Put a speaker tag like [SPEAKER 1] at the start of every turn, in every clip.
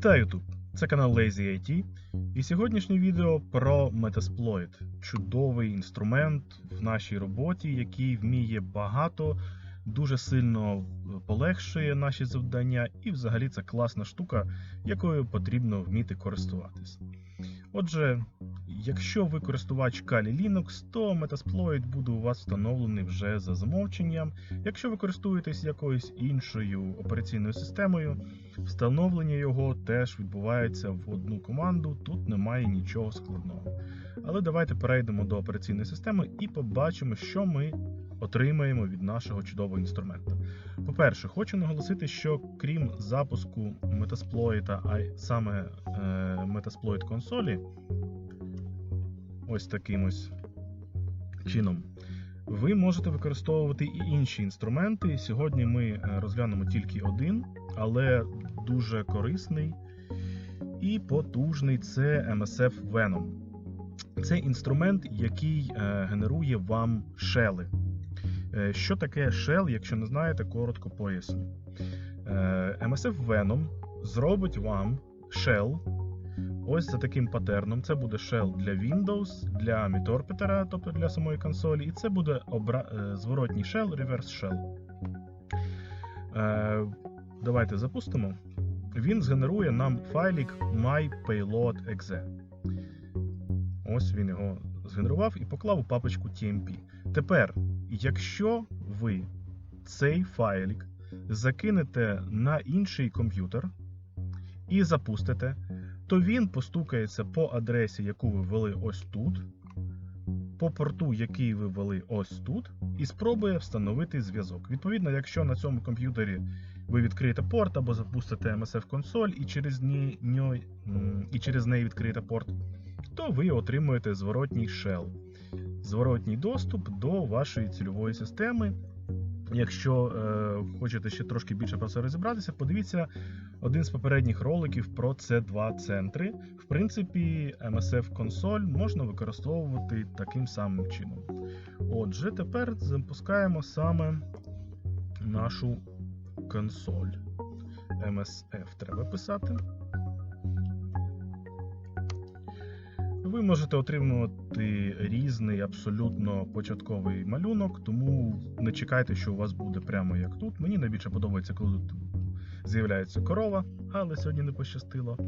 [SPEAKER 1] Вітаю тут! Це канал Lazy IT. І сьогоднішнє відео про Metasploit. Чудовий інструмент в нашій роботі, який вміє багато, дуже сильно полегшує наші завдання, і взагалі це класна штука, якою потрібно вміти користуватись. Отже, якщо ви користувач Kali Linux, то Metasploit буде у вас встановлений вже за замовченням. Якщо ви користуєтесь якоюсь іншою операційною системою, встановлення його теж відбувається в одну команду, тут немає нічого складного. Але давайте перейдемо до операційної системи і побачимо, що ми отримаємо від нашого чудового інструмента. По-перше, хочу наголосити, що крім запуску Metasploit, а саме е, Metasploit консолі, ось таким ось чином, ви можете використовувати і інші інструменти. Сьогодні ми е, розглянемо тільки один, але дуже корисний і потужний це MSF Venom. Це інструмент, який е, генерує вам шели. Е, Що таке shell, якщо не знаєте, коротко поясню. MSF Venom зробить вам shell ось за таким патерном. Це буде shell для Windows, для Mitorpeter, тобто для самої консолі, і це буде обра... е, зворотній shell, reverse shell. Е, Давайте запустимо. Він згенерує нам файлік mypayload.exe. Ось він його згенерував і поклав у папочку TMP. Тепер, якщо ви цей файлік закинете на інший комп'ютер і запустите, то він постукається по адресі, яку ви ввели ось тут, по порту, який ви ввели ось тут, і спробує встановити зв'язок. Відповідно, якщо на цьому комп'ютері ви відкриєте порт або запустите MSF консоль і через, ні, ньо, і через неї відкриєте порт, то ви отримуєте зворотній shell, зворотній доступ до вашої цільової системи. Якщо е, хочете ще трошки більше про це розібратися, подивіться один з попередніх роликів про c 2 центри. В принципі, MSF консоль можна використовувати таким самим чином. Отже, тепер запускаємо саме нашу консоль. MSF треба писати. Ви можете отримувати різний абсолютно початковий малюнок, тому не чекайте, що у вас буде прямо як тут. Мені найбільше подобається, коли тут з'являється корова, але сьогодні не пощастило.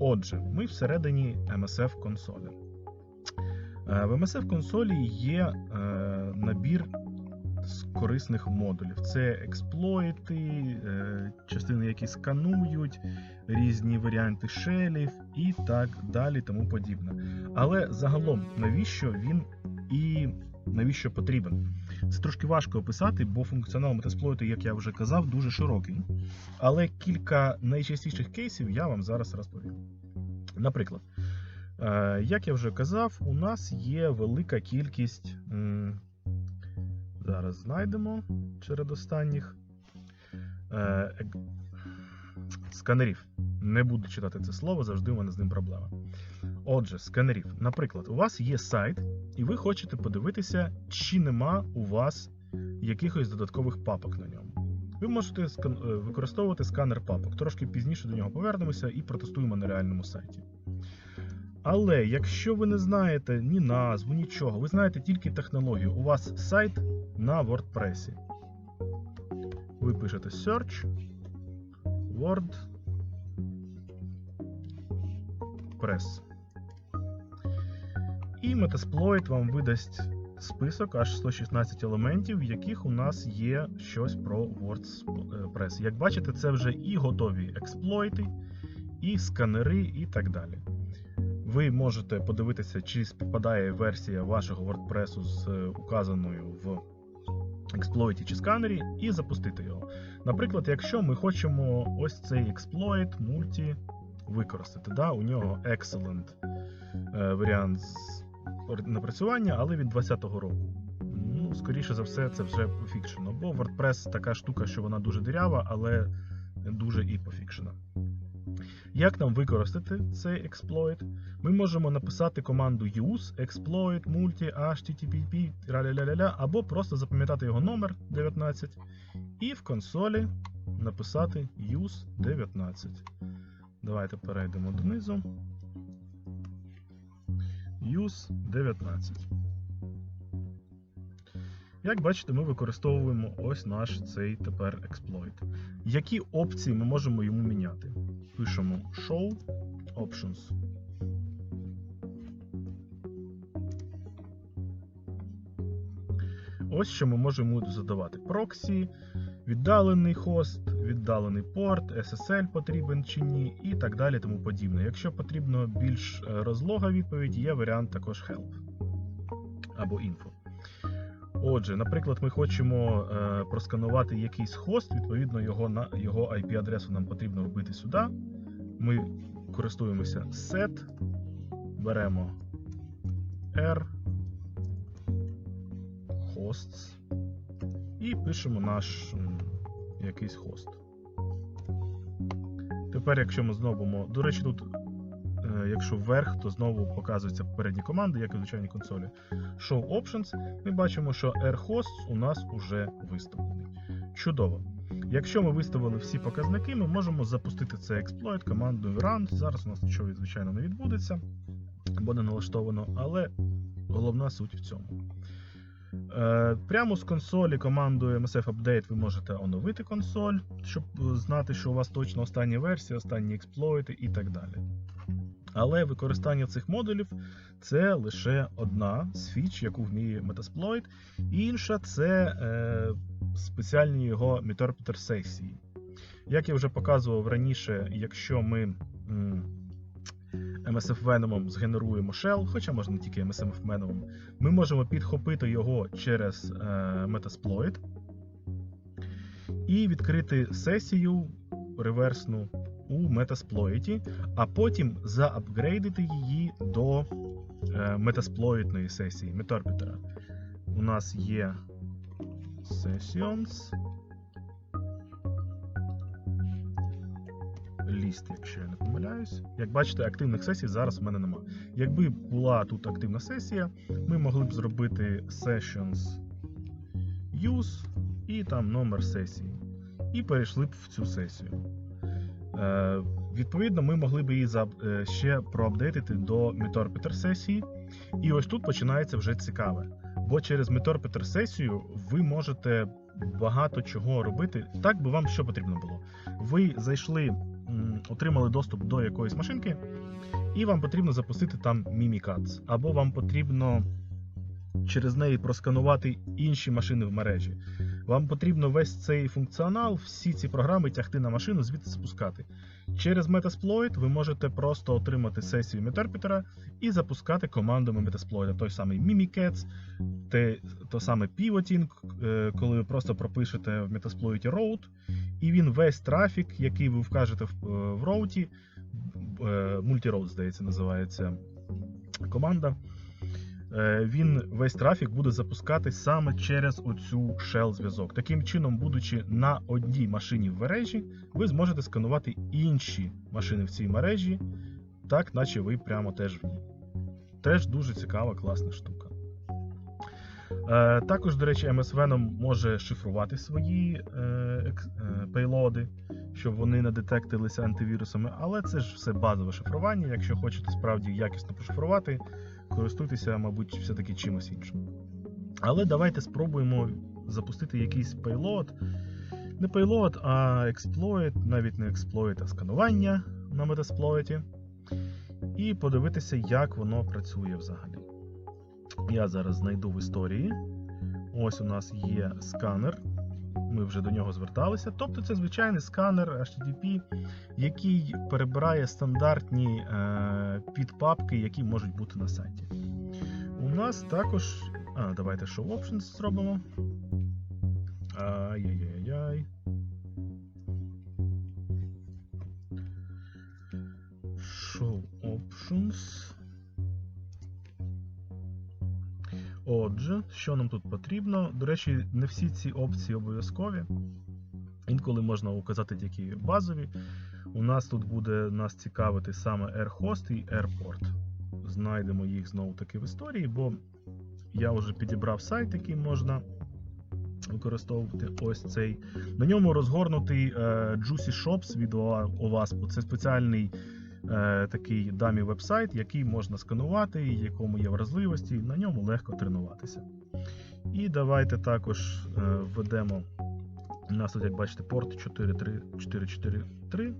[SPEAKER 1] Отже, ми всередині MSF консолі. Е, В MSF консолі є е, набір з корисних модулів. Це експлойти, е, частини, які сканують, різні варіанти шелів і так далі, тому подібне. Але загалом, навіщо він і навіщо потрібен? Це трошки важко описати, бо функціонал метасплойту, як я вже казав, дуже широкий. Але кілька найчастіших кейсів я вам зараз розповім. Наприклад, е, як я вже казав, у нас є велика кількість. Зараз знайдемо серед останніх е, ек- сканерів. Не буду читати це слово, завжди у мене з ним проблема. Отже, сканерів. Наприклад, у вас є сайт, і ви хочете подивитися, чи нема у вас якихось додаткових папок на ньому. Ви можете е, використовувати сканер папок. Трошки пізніше до нього повернемося і протестуємо на реальному сайті. Але якщо ви не знаєте ні назву, нічого, ви знаєте тільки технологію. У вас сайт на WordPress. Ви пишете search WordPress. І Metasploit вам видасть список аж 116 елементів, в яких у нас є щось про WordPress. Як бачите, це вже і готові експлойти, і сканери, і так далі. Ви можете подивитися, чи співпадає версія вашого WordPress з е, указаною в експлойті чи сканері, і запустити його. Наприклад, якщо ми хочемо ось цей експлойт мульті використати. Да? У нього excellent е, варіант з напрацювання, але від 2020 року. Ну, скоріше за все, це вже пофікшено. Бо WordPress така штука, що вона дуже дирява, але дуже і пофікшена. Як нам використати цей експлойт? Ми можемо написати команду use exploit multi http ля або просто запам'ятати його номер 19 і в консолі написати use 19. Давайте перейдемо донизу. Use 19. Як бачите, ми використовуємо ось наш цей тепер експлойт. Які опції ми можемо йому міняти? Пишемо show options. Ось що ми можемо задавати: проксі, віддалений хост, віддалений порт, SSL потрібен чи ні, і так далі. Тому подібне. Якщо потрібно більш е, розлога відповідь, є варіант також help або info. Отже, наприклад, ми хочемо е, просканувати якийсь хост, відповідно, його на його IP-адресу нам потрібно вбити сюди. Ми користуємося set, беремо R hosts і пишемо наш якийсь хост. Тепер, якщо ми знову, до речі, тут, якщо вверх, то знову показуються попередні команди, як і в звичайній консолі. Show Options, ми бачимо, що AirHosts у нас вже виставлений. Чудово. Якщо ми виставили всі показники, ми можемо запустити цей експлойт командою run. Зараз у нас нічого, звичайно, не відбудеться, бо не налаштовано, але головна суть в цьому. Е, Прямо з консолі командою MSF Update ви можете оновити консоль, щоб е, знати, що у вас точно остання версія, останні експлойти і так далі. Але використання цих модулів це лише одна з фіч, яку вміє Metasploit. Інша це е, спеціальні його Meterpreter сесії. Як я вже показував раніше, якщо ми MSF Venom згенеруємо shell, хоча можна тільки MSF Venom, ми можемо підхопити його через е, Metasploit і відкрити сесію реверсну у Metasploit, а потім заапгрейдити її до метасплоїтної сесії Meterpreter. У нас є Sessions. Ліст, якщо я не помиляюсь. Як бачите, активних сесій зараз у мене нема. Якби була тут активна сесія, ми могли б зробити Sessions Use і там номер сесії. І перейшли б в цю сесію. Е, відповідно, ми могли б її е, ще проапдейтити до Meterpreter сесії. І ось тут починається вже цікаве. Бо через Meterpreter сесію ви можете багато чого робити. Так би вам що потрібно було. Ви зайшли, отримали доступ до якоїсь машинки, і вам потрібно запустити там Mimikatz. Або вам потрібно через неї просканувати інші машини в мережі. Вам потрібно весь цей функціонал, всі ці програми тягти на машину, звідти спускати. Через Metasploit ви можете просто отримати сесію Meterpreter і запускати командами Metasploit. Той самий Mimikatz, те, то саме Pivoting, е, коли ви просто пропишете в Metasploit route, і він весь трафік, який ви вкажете в, е, роуті, е, Multiroute, здається, називається команда. Е, Він весь трафік буде запускати саме через оцю shell зв'язок. Таким чином, будучи на одній машині в мережі, ви зможете сканувати інші машини в цій мережі, так наче ви прямо теж в ній. Теж дуже цікава, класна штука. Е, Також, до речі, MS Venom може шифрувати свої е, пейлоди, щоб вони не детектилися антивірусами, але це ж все базове шифрування. Якщо хочете справді якісно пошифрувати, користуйтеся, мабуть, все-таки чимось іншим. Але давайте спробуємо запустити якийсь пейлод. Не пейлод, а експлойт, навіть не експлойт, а сканування на метасплойті. І подивитися, як воно працює взагалі. Я зараз знайду в історії. Ось у нас є сканер. Ми вже до нього зверталися. Тобто це звичайний сканер HTTP, який перебирає стандартні е, підпапки, які можуть бути на сайті. У нас також. А, давайте Show Options зробимо. Ай-яй-яй-яй. Show Options. Отже, що нам тут потрібно? До речі, не всі ці опції обов'язкові. Інколи можна указати тільки базові. У нас тут буде нас цікавити саме AirHost і Airport. Знайдемо їх знову таки в історії, бо я вже підібрав сайт, який можна використовувати ось цей. На ньому розгорнутий е, Juicy Shops від OWASP. Це спеціальний такий дамі вебсайт, який можна сканувати, якому є вразливості, і на ньому легко тренуватися. І давайте також е, введемо. У нас тут, як бачите, порт 43443.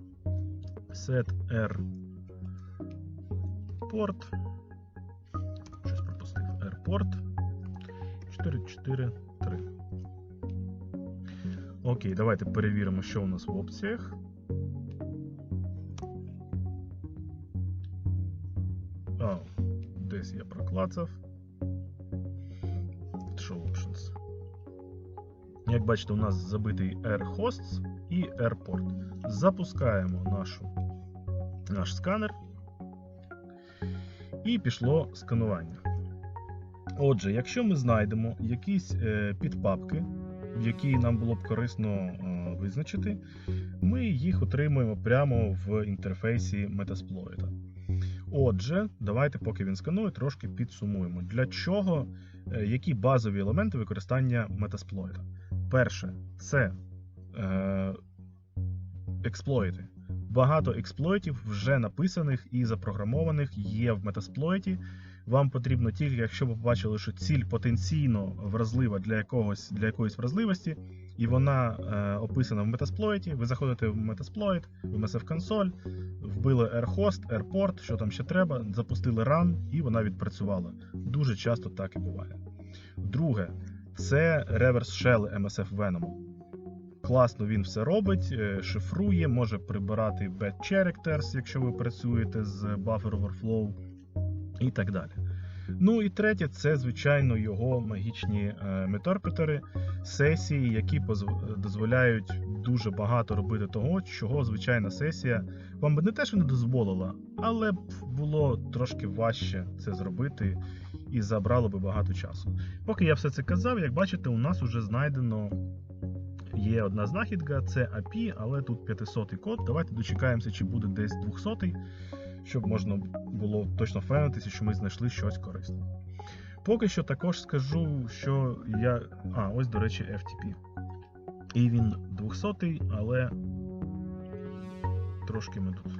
[SPEAKER 1] Set R порт. Щось пропустив. R порт 443. Окей, давайте перевіримо, що у нас в опціях. А, десь я проклацав. Show options. Як бачите, у нас забитий AirHosts і AirPort. Запускаємо нашу, наш сканер. І пішло сканування. Отже, якщо ми знайдемо якісь е, підпапки, які нам було б корисно е, визначити, ми їх отримуємо прямо в інтерфейсі Metasploit. Отже, давайте, поки він сканує, трошки підсумуємо. Для чого, е, які базові елементи використання метасплойта. Перше, це е, експлойти. Багато експлойтів вже написаних і запрограмованих є в Metasploit. Вам потрібно тільки, якщо ви побачили, що ціль потенційно вразлива для якогось для якоїсь вразливості, і вона е, описана в Metasploit, ви заходите в Metasploit, в MSF консоль, вбили AirHost, AirPort, що там ще треба, запустили run, і вона відпрацювала. Дуже часто так і буває. Друге, це Reverse Shell MSF Venom. Класно він все робить, е, шифрує, може прибирати bad characters, якщо ви працюєте з Buffer Overflow і так далі. Ну і третє, це, звичайно, його магічні е, меторпетери, сесії, які дозволяють дуже багато робити того, чого звичайна сесія вам би не те, що не дозволила, але б було трошки важче це зробити і забрало би багато часу. Поки я все це казав, як бачите, у нас вже знайдено. Є одна знахідка, це API, але тут 500 код. Давайте дочекаємося, чи буде десь 200 щоб можна було точно впевнитися, що ми знайшли щось корисне. Поки що також скажу, що я. А, ось, до речі, FTP. І він 200, але трошки ми тут.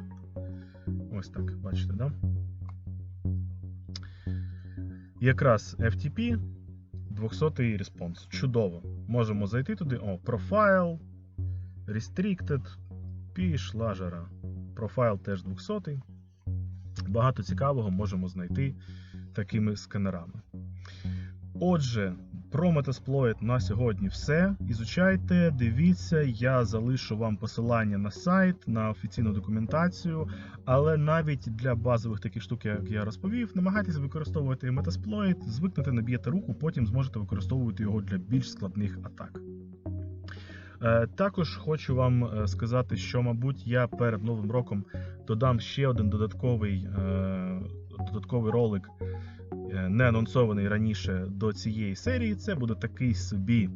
[SPEAKER 1] Ось так, бачите, да? Якраз FTP 200-й респонс. Чудово. Можемо зайти туди. О, профайл, Restricted, пішла жара. Профайл теж 200. Багато цікавого можемо знайти такими сканерами. Отже, про Metasploit на сьогодні все. Ізучайте, дивіться, я залишу вам посилання на сайт, на офіційну документацію. Але навіть для базових таких штук, як я розповів, намагайтеся використовувати Metasploit, звикнете, наб'єте руку, потім зможете використовувати його для більш складних атак. Е, Також хочу вам е, сказати, що, мабуть, я перед новим роком додам ще один додатковий, е, додатковий ролик, не анонсований раніше до цієї серії. Це буде такий собі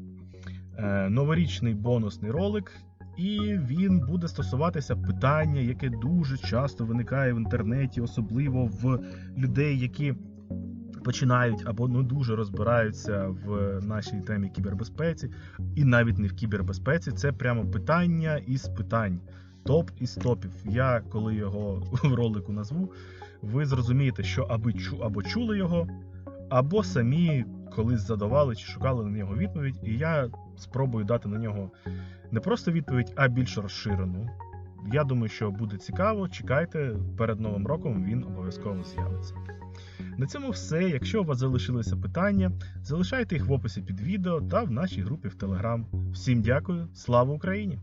[SPEAKER 1] новорічний бонусний ролик, і він буде стосуватися питання, яке дуже часто виникає в інтернеті, особливо в людей, які починають або не дуже розбираються в нашій темі кібербезпеці, і навіть не в кібербезпеці. Це прямо питання із питань. Топ із топів. Я коли його в ролику назву, ви зрозумієте, що аби чу або чули його, або самі колись задавали чи шукали на нього відповідь, і я спробую дати на нього не просто відповідь, а більш розширену. Я думаю, що буде цікаво. Чекайте, перед новим роком він обов'язково з'явиться. На цьому все. Якщо у вас залишилися питання, залишайте їх в описі під відео та в нашій групі в Телеграм. Всім дякую, слава Україні!